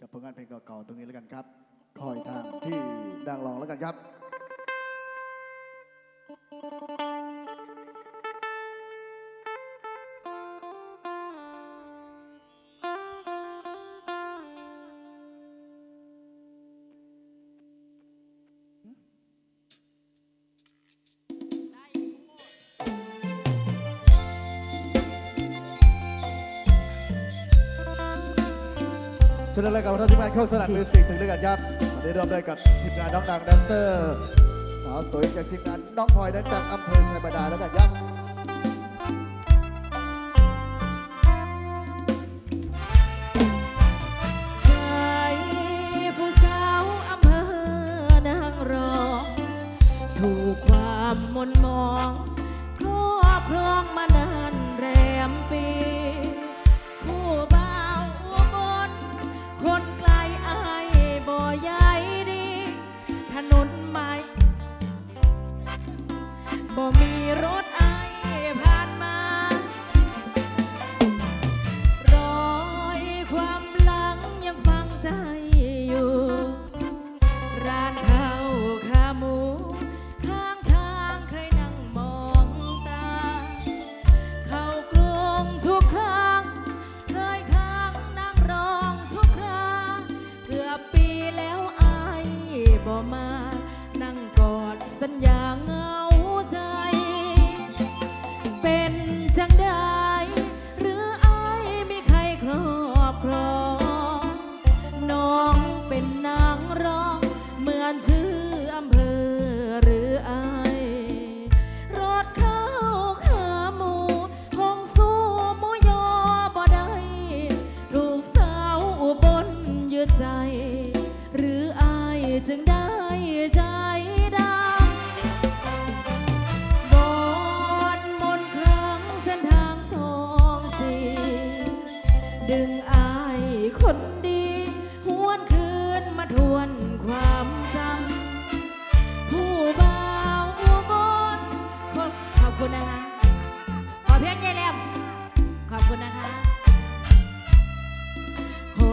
กับผลงานเพลงเก่าๆตรงนี้แล้วกันครับ คอยทางที่ดังลองแล้วกันครับ เชิญเลยกับท่านทีมงานเข้าสนามมิวสิกถึงด้วยกันครับวันนี้ร่วมด้วยกับทีมงานน้องดังแดนเซอร์ สาวสวยจากทีมงานน้องพลอยนั้นจากอำเภอชัยบาดาลแล้วกันครับ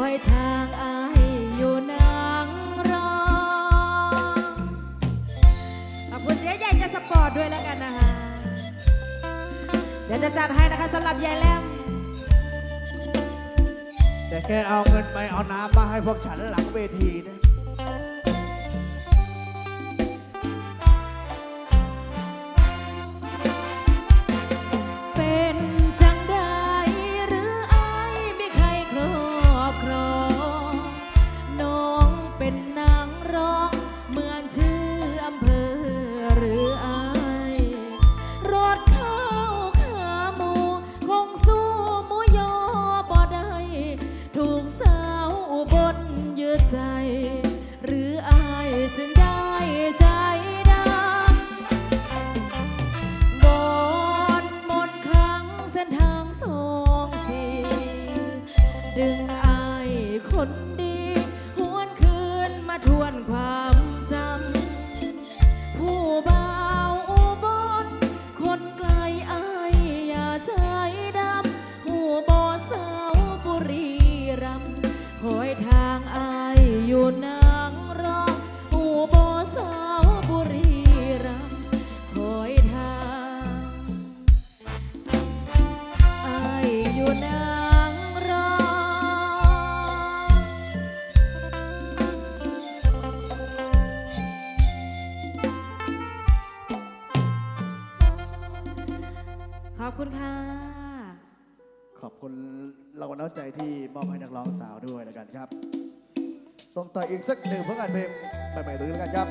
อยทางอายอยู่นางรอขอบคุณเจ๊ใหญ่จะสปอร์ตด้วยแล้วกันนะคะ เดี๋ยวจะจัดให้นะคะสำหรับยายแลมแต่แค่เอาเงินไปเอาน้ำมาให้พวกฉันหลังเวทีนะ ใจ หรืออายจึงได้ใจดำบอนหมดครั้งเส้นทางสองสี่ดึง อบคุณค่ะ ขอบคุณรางวัลน้ำใจที่มอบให้นักร้องสาวด้วยแล้วกันครับ ส่งต่ออีกสักหนึ่งผลงานเพลงใหม่ๆด้วยแล้วกันครับ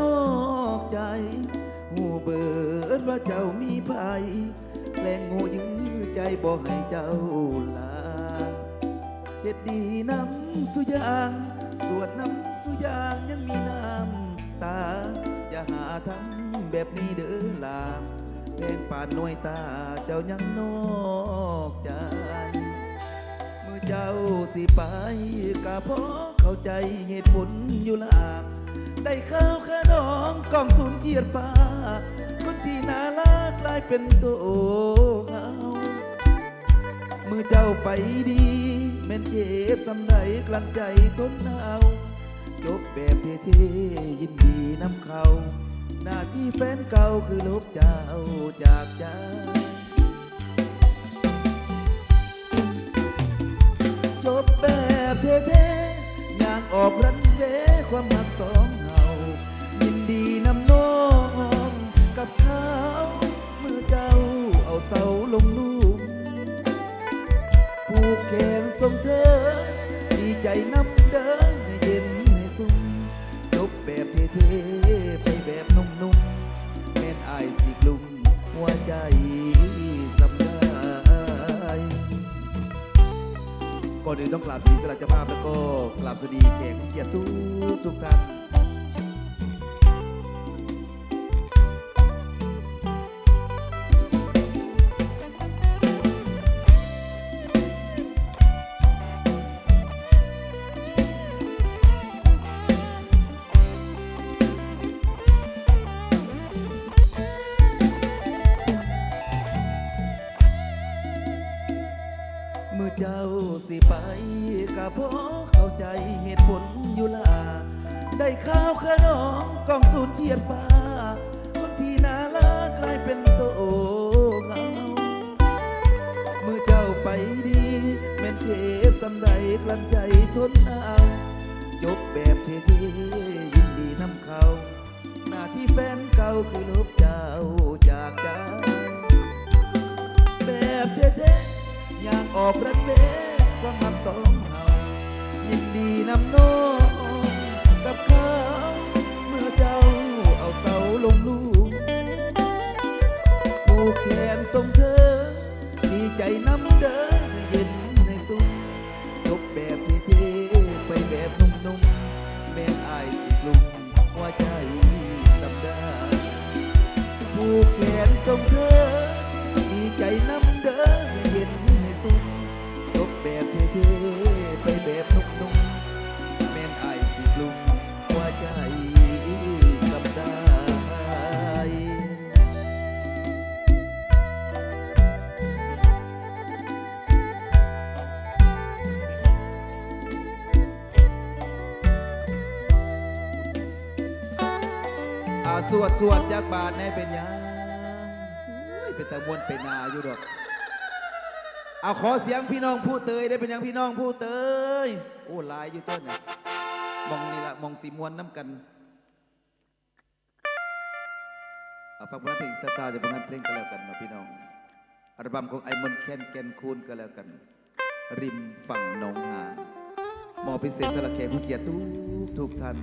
นอกใจหูเบิดว่าเจ้ามีภัยแกล้งโง่ยื้อใจบ่ให้เจ้าลาเฮ็ดดีน้ำสุยางสวดน้ำสุยางยังมีน้ำตา อย่าหาทำแบบนี้เด้อลาแพลงป่านน่วยตาเจ้ายังนอกใจ เจ้าสิไปก็เพราะเข้าใจเหตุผลอยู่ลาได้ข้าวขนองกองสุนเจียดฟ้า คนที่น่ารักกลายเป็นตัวเหงาเมื่อเจ้าไปดีแม่นเจ็บสำไรกลั้นใจทนเอาจบแบบเท่ๆยินดีน้ำเขา หน้าที่แฟนเก่าคือลบเจ้าจากใจ เทไปแบบนุ่มๆแม่นอายสิกลุ่มหัวใจสำได้ก่อนอื่นต้องกราบสวัสดีสลัดเจ้าภาพแล้วก็กราบสวัสดีแขกผู้เกียรติทุกทุกท่าน กลั้นใจทนเอาจบแบบเท่ๆยินดีนำเขาหน้าที่แฟนเก่าคือลบเจ้าจากใจแบบเท่ๆอย่างออกรันเวความหักสองเฮายินดีนำน้องกับเขาเมื่อเจ้าเอาเสาลงลูกผูกแขนส่งเธอดีใจนำ สวดจากบาทแน่เป็นยังอุ้ยเป็นตะมวนเป็นนาอยู่ดอกเอาขอเสียงพี่น้องผู้เตยได้เป็นยังพี่น้องผู้เตยโอ้ลายอยู่ต้นเนี่ยมองนี่ละมองสีมวนน้ำกันเอาฟังผลงานเพลงสตาร์จากผลงานเพลงก็แล้วกันนาะพี่น้องอัลบั้มของไอมอนแคนแกนคูนก็แล้วกัน ริมฝั่งหนองหานมอพิเศษสำหรับแขกผู้เกียรติทุกทุกท่าน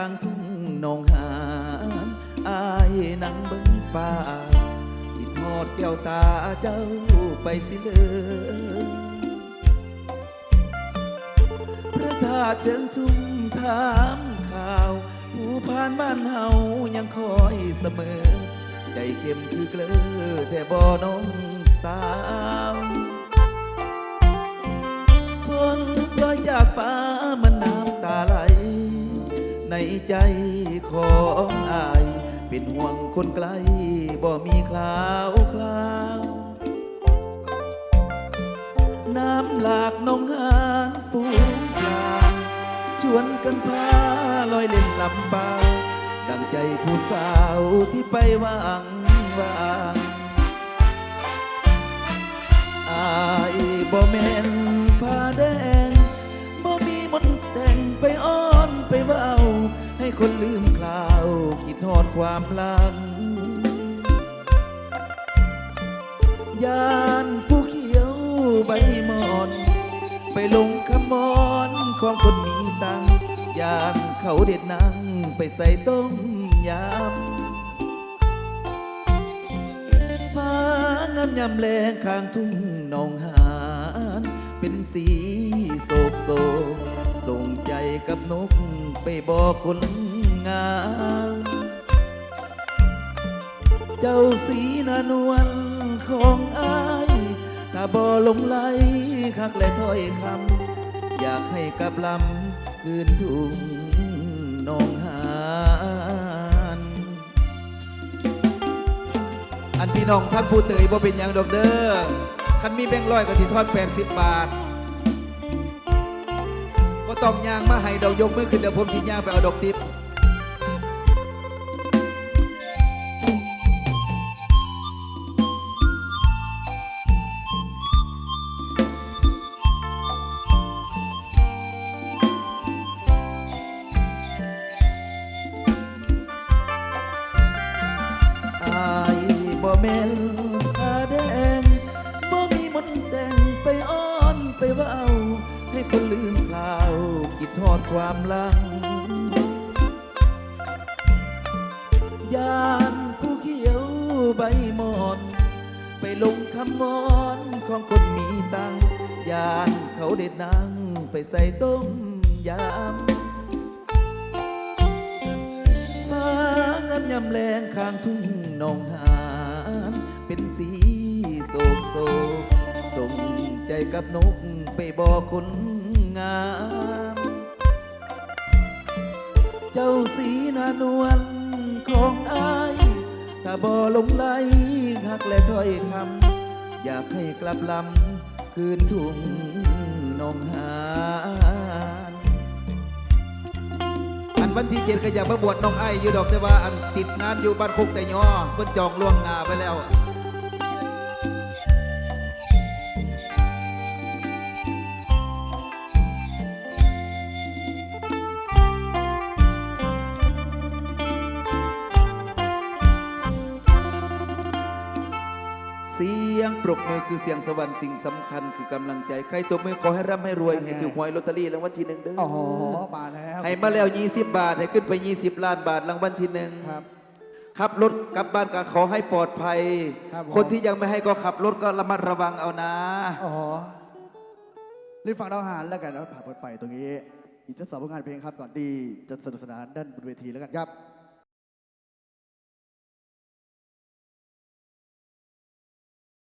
ข้างทุ่งหนองหานอายนั่งเบิ่งฟ้าที่ทอดแก้วตาเจ้าไปสิเลยพระธาตุเชิงชุมถามข่าว ผู้ผ่านบ้านเฮายังคอยเสมอ ใจเข้มคือเกลือแต่บ่น้องสาว ใจของอาย เป็นห่วงคนไกลบ่มีคลาวคลาว น้ำหลากหนองหานฟูปลาชวนกันพาลอยเล่นลำเบาดังใจผู้สาวที่ไปวางวางอายบ่แม่น คนลืมคราวคิดทอดความหลังยานผู้เขียวใบมอน ไปลงคำมอนของคนมีตังยานเขาเด็ดนังไปใส่ต้มยำฟ้างามยำแลงข้างทุ่งหนองหาน เป็นสีโศกโศก กับนกไปบอกคนงาม เจ้าสีนานวลของอายถ้าบ่ลงไหลคักและถ้อยคำอยากให้กลับลำคืนทุ่งนองหานอันพี่น้องท่านผู้เตยบ่เป็นอย่างดอกเด้อคันมีแบงค์ร้อยก็สิทอน80บบาท ต้องยางมาให้ดอกยกมือขึ้นเดี๋ยวผมสิย่างไปเอาดอกติบ ทอดความหลัง ยานผู้เขียวใบหมอน ไปลงคำมอนของคนมีตัง ยานเขาเด็ดนางไปใส่ต้มยำฟ้างามยำแรงข้างทุ่งนองหานเป็นสีโศกโศกส่งใจกับนกไปบอกคนงาม เจ้าสีนานวลของอายถ้าบ่ลงไหลหักและถ้อยคำอยากให้กลับลำคืนทุ่งหนองหานอันวันที่เจ็ดก็อยากมาบวชน้องไอ้อยู่ดอกแต่ว่าอันติดงานอยู่บ้านคุกแต่ยอเพิ่นจองล่วงหน้าไปแล้ว คือเสียงสวรรค์สิ่งสำคัญคือกำลังใจ ใครตบมือขอให้ร่ำให้รวย ให้ถือหวยลอตเตอรี่รางวัลที่หนึ่งเด้ออ๋อมาแล้วให้มาแล้ว 20 บาท ให้ขึ้นไป 20 ล้านบาทรางวัลที่หนึ่ง ครับ ขับรถกลับบ้านก็ขอให้ปลอดภัยครับผมคนที่ยังไม่ให้ก็ขับรถก็ระมัดระวังเอานะ อ๋อรีบฟังเราหารแล้วกันแล้วผ่านพ้นไปตรงนี้ อีกจะสองผลงานเพลงครับก่อนที่จะสนุกสนานด้านบนเวทีแล้วกันครับ